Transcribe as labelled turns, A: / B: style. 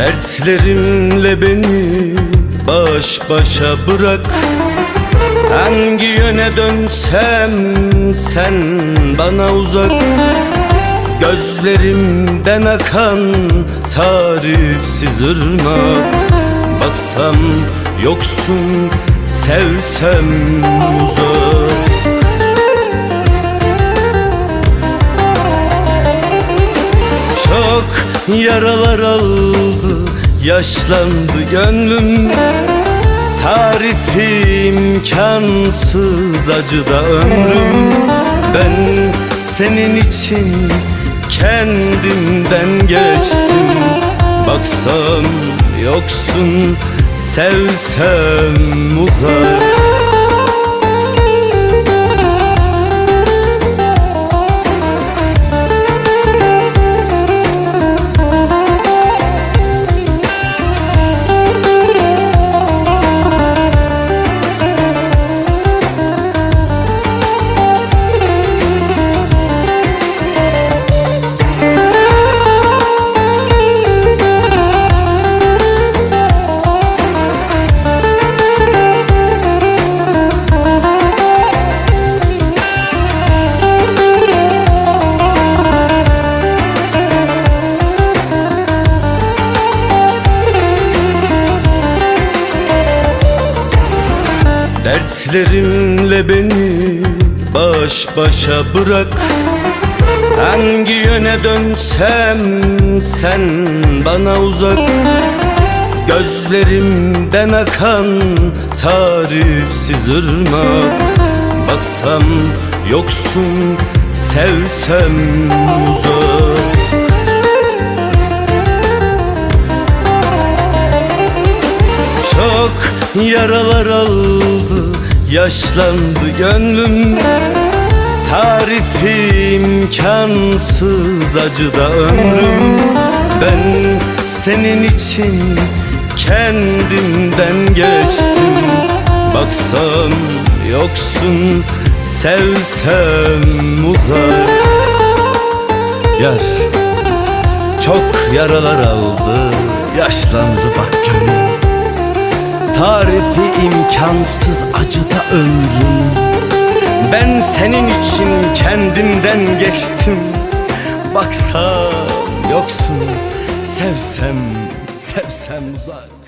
A: Dertlerimle beni baş başa bırak. Hangi yöne dönsem sen bana uzak. Gözlerimden akan tarifsiz ırmak. Baksam yoksun, sevsem uzak. Çok yaralar aldı, yaşlandı gönlüm. Tarifi imkansız acıda ömrüm. Ben senin için kendimden geçtim. Baksam yoksun, sevsem uzak Dertlerimle beni baş başa bırak. Hangi yöne dönsem sen bana uzak. Gözlerimden akan tarifsiz ırmak. Baksam yoksun, sevsem uzak. Çok yaralar aldı, yaşlandı gönlüm. Tarifi imkansız acıda ömrüm. Ben senin için kendimden geçtim. Baksam yoksun, sevsem uzak Yar çok yaralar aldı, yaşlandı bak gönlüm Tarifi imkansız acıda ömrüm Ben senin için kendimden geçtim. Baksam yoksun Sevsem, sevsem uzak